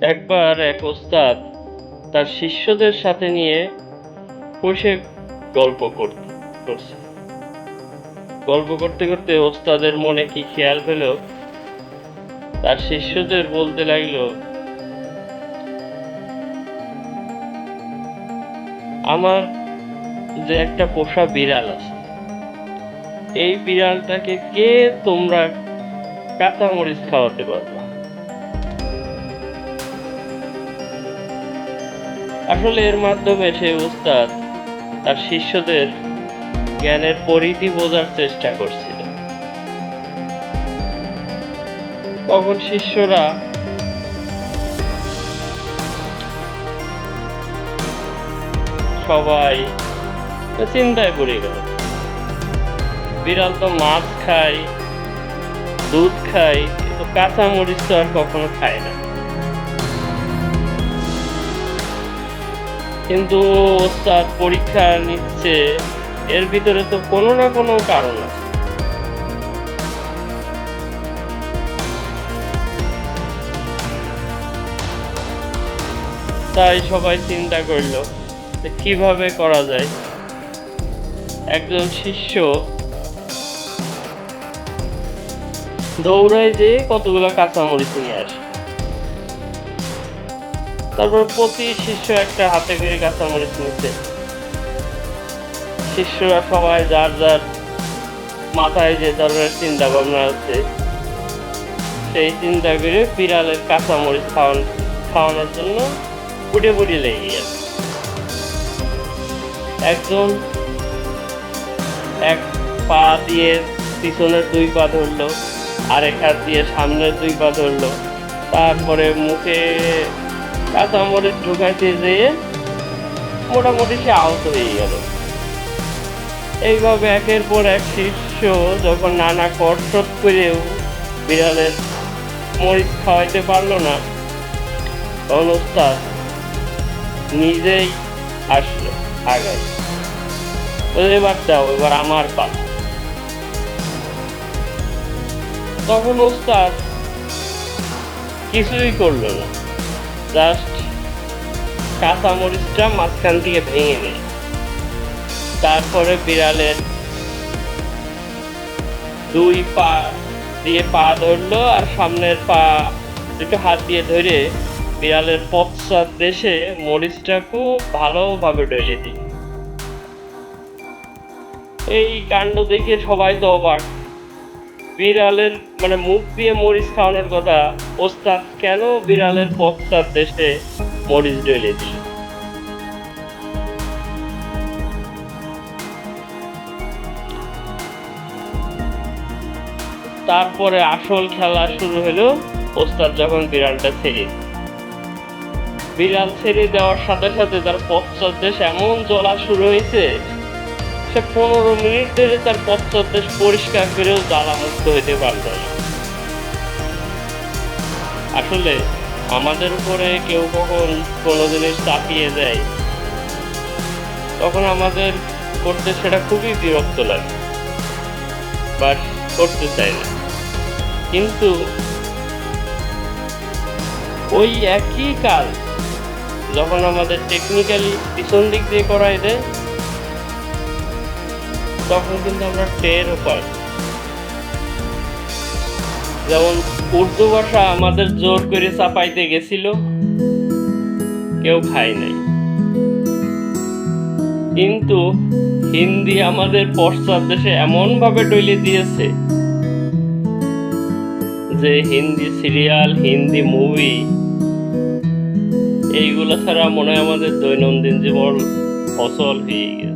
একবার এক ওস্তাদ তার শিষ্যদের সাথে নিয়ে বসে গল্প করতে করছে। গল্প করতে করতে ওস্তাদের মনে কি খেয়াল পেল? তার শিষ্যদের বলতে লাগল, আমার যে একটা পোষা বিড়াল আছে, এই বিড়ালটাকে কে তোমরা কাঁচামরিচ খাওয়াতে পারবা? আসলে এর মাধ্যমে সে উস্তাদ তার শিষ্যদের জ্ঞানের পরিধি বোঝার চেষ্টা করছিল। তখন শিষ্যরা সবাই চিন্তায় পড়ে গেল। বিড়াল তো মাছ খায়, দুধ খায়, কিন্তু কাঁচা মরিচ তো আর কখনো খায় না। কিন্তু ওস্তাদ পরীক্ষা নিচ্ছে, এর ভিতরে তো কোনো না কোনো কারণ আছে। তাই সবাই চিন্তা করল যে কীভাবে করা যায়। একজন শিষ্য দৌড়ায় যে কতগুলো কাঁচামরিচ নিয়ে আসে। তারপর প্রতি শিষ্য একটা হাতে করে কাঁচামরিচ নিচ্ছে শিষ্যরা সবাই যার যার মাথায় যে ধরনের চিন্তা ভাবনা আছে, সেই চিন্তা করে বিড়ালের কাঁচামরিচ খাওয়ান, খাওয়ানোর জন্য ফুটে ফুটে লেগে গেছে। একজন এক পা দিয়ে পিছনের দুই পা ধরলো, আরেক হাত দিয়ে সামনের দুই পা ধরলো, তারপরে মুখে কাঁচামরিচ ঢুকাইতে যেয়ে মোটামুটি সে আহত হয়ে গেল। এইভাবে একের পর এক শিষ্য যখন নানা কসরত করেও বিড়ালের মরিচ খাওয়াইতে পারল না, তখন ওস্তাদ নিজেই আসলো আগাই এবার দাও, এবার আমার পালা। তখন ওস্তাদ কিছুই করল না। জাস্ট কাঁচা মরিচটা মাঝখান থেকে ভেঙে নেয় তারপরে বিড়ালের দুই পা দিয়ে পা ধরলো আর সামনের পা দুটো হাত দিয়ে ধরে বিড়ালের পশ্চাৎ দেশে মরিচটা খুব ভালোভাবে ডলে দিই এই কাণ্ড দেখে সবাই তো অবাক। বিড়ালের মানে মুখ দিয়ে মরিচ খাওয়ানোর কথা, ওস্তাদ, কেন বিড়ালের পশ্চাৎ দেশে মরিচ ডলে দিল তারপরে আসল খেলা শুরু হলো, ওস্তাদ যখন বিড়ালটা ছেড়ে বিড়াল ছেড়ে দেওয়ার সাথে সাথে তার পশ্চাৎ দেশ এমন জ্বলা শুরু হয়েছে সে পনেরো মিনিট ধরে তার পশ্চাৎ দেশ পরিষ্কার করেও জ্বালা মুক্ত হইতে পারল আসলে আমাদের উপরে কেউ কখন কোনো জিনিস চাপিয়ে দেয়, তখন আমাদের করতে সেটা খুবই বিরক্ত লাগে, বাট করতে চাই না। কিন্তু ওই একই কাজ যখন আমাদের টেকনিক্যালি পিছন দিক দিয়ে করাই দেয় তখন কিন্তু আমরা টেরও পাই। যেমন উর্দু ভাষা আমাদের জোর করে চাপাইতে গেছিল, কেউ খায় নাই। কিন্তু হিন্দি আমাদের পশ্চাৎ দেশে এমন ভাবে ডইলে দিয়েছে যে হিন্দি সিরিয়াল, হিন্দি মুভি, এইগুলো ছাড়া মনে হয় আমাদের দৈনন্দিন জীবন অচল হয়ে গেছে।